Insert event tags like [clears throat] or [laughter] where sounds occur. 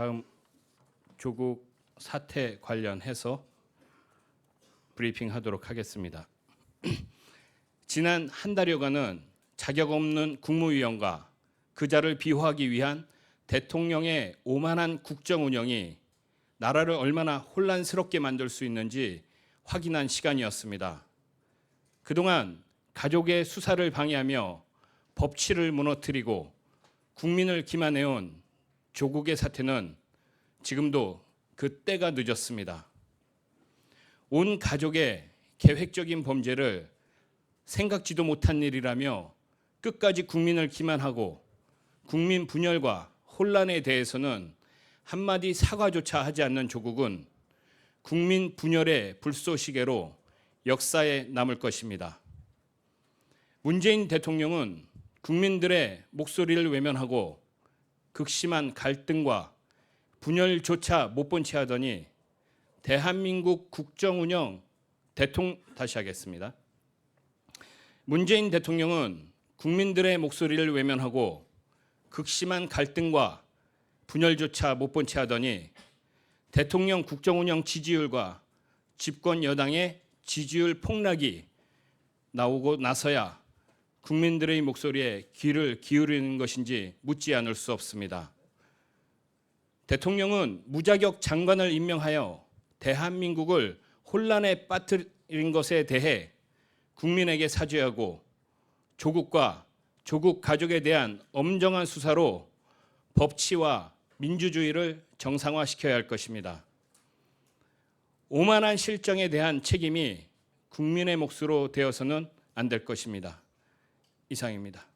다음 조국 사태 관련해서 브리핑하도록 하겠습니다. [clears throat] 지난 한 달여간은 자격 없는 국무위원과 그 자를 비호하기 위한 대통령의 오만한 국정 운영이 나라를 얼마나 혼란스럽게 만들 수 있는지 확인한 시간이었습니다. 그동안 가족의 수사를 방해하며 법치를 무너뜨리고 국민을 기만해온 조국의 사태는 지금도 그 때가 늦었습니다. 온 가족의 계획적인 범죄를 생각지도 못한 일이라며 끝까지 국민을 기만하고 국민 분열과 혼란에 대해서는 한마디 사과조차 하지 않는 조국은 국민 분열의 불쏘시개로 역사에 남을 것입니다. 문재인 대통령은 국민들의 목소리를 외면하고 극심한 갈등과 분열조차 못 본 채 하더니 대한민국 국정 운영 대통 다시 하겠습니다. 문재인 대통령은 국민들의 목소리를 외면하고 극심한 갈등과 분열조차 못 본 채 하더니 대통령 국정 운영 지지율과 집권 여당의 지지율 폭락이 나오고 나서야 국민들의 목소리에 귀를 기울이는 것인지 묻지 않을 수 없습니다. 대통령은 무자격 장관을 임명하여 대한민국을 혼란에 빠뜨린 것에 대해 국민에게 사죄하고 조국과 조국 가족에 대한 엄정한 수사로 법치와 민주주의를 정상화시켜야 할 것입니다. 오만한 실정에 대한 책임이 국민의 몫으로 되어서는 안 될 것입니다. 이상입니다.